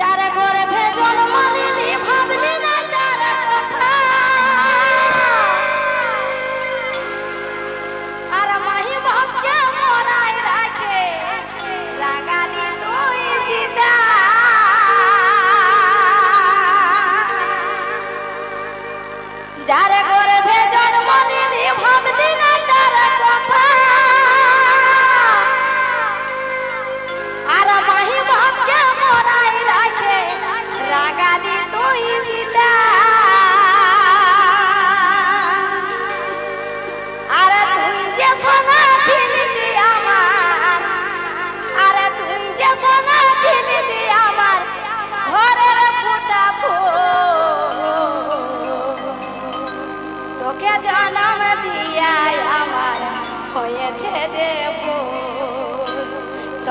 যারা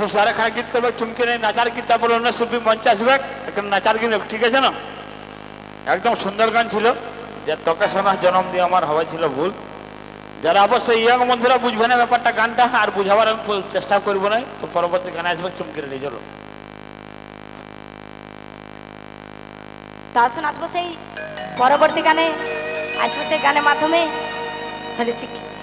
দশ সারে খানে গীত করবে, চুমকি নেই নাচার গীত, তারপরে অন্য শিল্পী মঞ্চে আসবে। এখানে নাচার গীত ঠিক আছে না? একদম সুন্দর গান ছিল। যে তোকে শোনা জন্ম দিয়ে আমার হওয়া ছিল ভুল। যারা অবশ্যই ইয়াং বন্ধুরা বুঝবে না ব্যাপারটা, গানটা আর বুঝাবার আমি চেষ্টা করব না। তো পরবর্তী গানে আসবে, চুমকি রেডি, চলো। আসুন আসব সেই পরবর্তী গানে, আসব সেই গানের মাধ্যমে। হলে